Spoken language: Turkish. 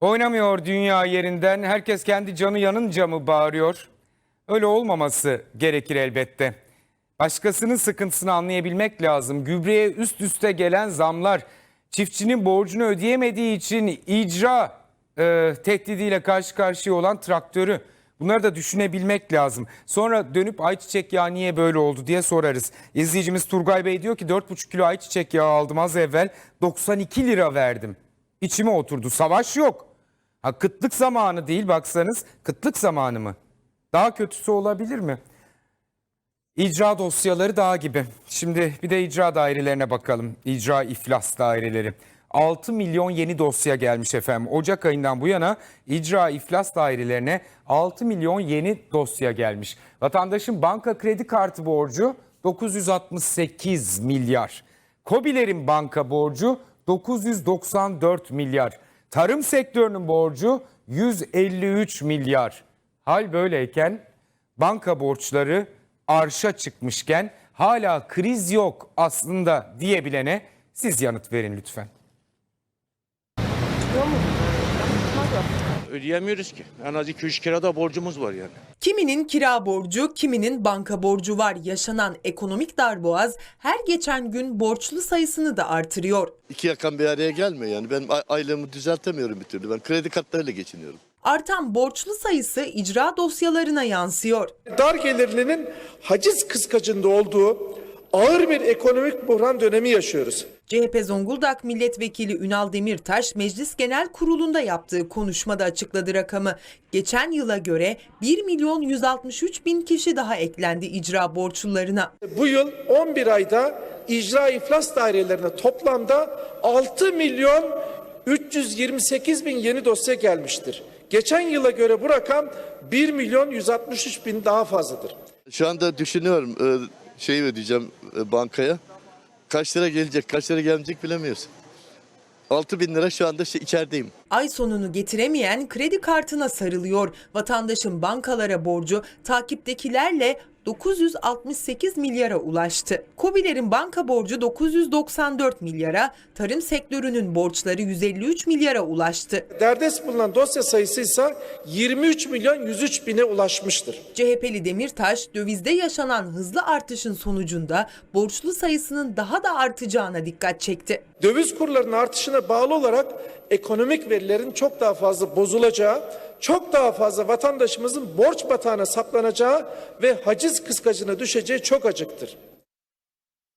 Oynamıyor dünya yerinden. Herkes kendi canı yanınca mı bağırıyor? Öyle olmaması gerekir elbette. Başkasının sıkıntısını anlayabilmek lazım. Gübreye üst üste gelen zamlar, çiftçinin borcunu ödeyemediği için icra e, tehdidiyle karşı karşıya olan traktörü. Bunları da düşünebilmek lazım. Sonra dönüp ayçiçek yağı niye böyle oldu diye sorarız. İzleyicimiz Turgay Bey diyor ki 4,5 kilo ayçiçek yağı aldım az evvel 92 lira verdim. İçime oturdu. Savaş yok. Ha, kıtlık zamanı değil baksanız. Kıtlık zamanı mı? Daha kötüsü olabilir mi? İcra dosyaları daha gibi. Şimdi bir de icra dairelerine bakalım. İcra iflas daireleri. 6 milyon yeni dosya gelmiş efendim. Ocak ayından bu yana icra iflas dairelerine 6 milyon yeni dosya gelmiş. Vatandaşın banka kredi kartı borcu 968 milyar. Kobilerin banka borcu 994 milyar. Tarım sektörünün borcu 153 milyar. Hal böyleyken banka borçları arşa çıkmışken hala kriz yok aslında diyebilene siz yanıt verin lütfen. Ödeyemiyoruz ki. En az 2-3 kirada borcumuz var yani. Kiminin kira borcu, kiminin banka borcu var. Yaşanan ekonomik darboğaz her geçen gün borçlu sayısını da artırıyor. İki yakan bir araya gelmiyor yani. Ben aylığımı düzeltemiyorum bir türlü. Ben kredi kartlarıyla geçiniyorum. Artan borçlu sayısı icra dosyalarına yansıyor. dar gelirlinin haciz kıskacında olduğu ağır bir ekonomik buhran dönemi yaşıyoruz. CHP Zonguldak Milletvekili Ünal Demirtaş Meclis Genel Kurulu'nda yaptığı konuşmada açıkladı rakamı. Geçen yıla göre 1 milyon 163 bin kişi daha eklendi icra borçlularına. Bu yıl 11 ayda icra iflas dairelerine toplamda 6 milyon 328 bin yeni dosya gelmiştir. Geçen yıla göre bu rakam 1 milyon 163 bin daha fazladır. Şu anda düşünüyorum şeyi ödeyeceğim e, bankaya. Kaç lira gelecek, kaç lira gelmeyecek bilemiyoruz. 6 bin lira şu anda şey, içerideyim. Ay sonunu getiremeyen kredi kartına sarılıyor. Vatandaşın bankalara borcu takiptekilerle 968 milyara ulaştı. Kobilerin banka borcu 994 milyara, tarım sektörünün borçları 153 milyara ulaştı. Derdest bulunan dosya sayısı ise 23 milyon 103 bine ulaşmıştır. CHP'li Demirtaş dövizde yaşanan hızlı artışın sonucunda borçlu sayısının daha da artacağına dikkat çekti. Döviz kurlarının artışına bağlı olarak ekonomik verilerin çok daha fazla bozulacağı, çok daha fazla vatandaşımızın borç batağına saplanacağı ve haciz kıskacına düşeceği çok acıktır.